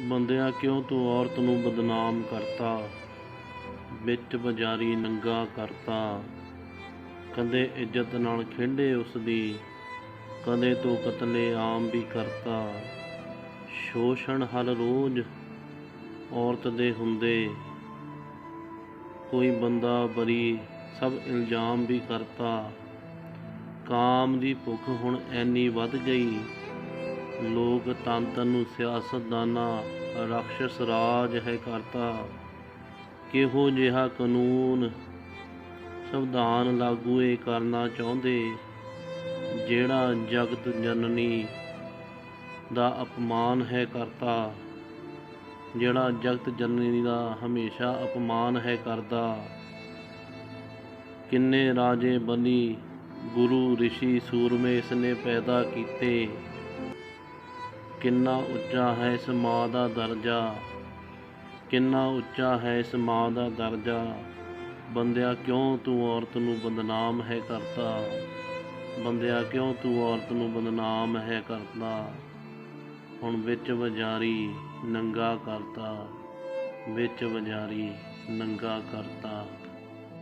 ਬੰਦਿਆ, ਕਿਉਂ ਤੂੰ ਔਰਤ ਨੂੰ ਬਦਨਾਮ ਕਰਤਾ? ਵਿੱਚ ਬਜ਼ਾਰੀ ਨੰਗਾ ਕਰਤਾ। ਕਦੇ ਇੱਜ਼ਤ ਨਾਲ ਖੇਡੇ ਉਸ ਦੀ ਕਦੇ ਤੂੰ ਕਤਲੇ ਆਮ ਵੀ ਕਰਤਾ। ਸ਼ੋਸ਼ਣ ਹਰ ਰੋਜ਼ ਔਰਤ ਦੇ ਹੁੰਦੇ। ਕੋਈ ਬੰਦਾ ਬਰੀ ਸਭ ਇਲਜ਼ਾਮ ਵੀ ਕਰਤਾ। ਕਾਮ ਦੀ ਭੁੱਖ ਹੁਣ ਐਨੀ ਵੱਧ ਗਈ। ਲੋਕਤੰਤਰ ਨੂੰ ਸਿਆਸਤਦਾਨਾ ਰਾਖਸ਼ ਰਾਜ ਹੈ ਕਰਤਾ। ਕਿਹੋ ਜਿਹਾ ਕਾਨੂੰਨ ਸੰਵਿਧਾਨ ਲਾਗੂ ਇਹ ਕਰਨਾ ਚਾਹੁੰਦੇ? ਜਿਹੜਾ ਜਗਤ ਜਨਨੀ ਦਾ ਅਪਮਾਨ ਹੈ ਕਰਤਾ, ਜਿਹੜਾ ਜਗਤ ਜਨਨੀ ਦਾ ਹਮੇਸ਼ਾ ਅਪਮਾਨ ਹੈ ਕਰਦਾ। ਕਿੰਨੇ ਰਾਜੇ ਬਲੀ ਗੁਰੂ ਰਿਸ਼ੀ ਸੂਰਮੇ ਇਸ ਨੇ ਪੈਦਾ ਕੀਤੇ? ਕਿੰਨਾ ਉੱਚਾ ਹੈ ਇਸ ਮਾਂ ਦਾ ਦਰਜਾ? ਕਿੰਨਾ ਉੱਚਾ ਹੈ ਇਸ ਮਾਂ ਦਾ ਦਰਜਾ? ਬੰਦਿਆ, ਕਿਉਂ ਤੂੰ ਔਰਤ ਨੂੰ ਬਦਨਾਮ ਹੈ ਕਰਤਾ? ਬੰਦਿਆ, ਕਿਉਂ ਤੂੰ ਔਰਤ ਨੂੰ ਬਦਨਾਮ ਹੈ ਕਰਤਾ? ਹੁਣ ਵਿੱਚ ਵਜ਼ਾਰੀ ਨੰਗਾ ਕਰਤਾ। ਵਿੱਚ ਵਜ਼ਾਰੀ ਨੰਗਾ ਕਰਤਾ।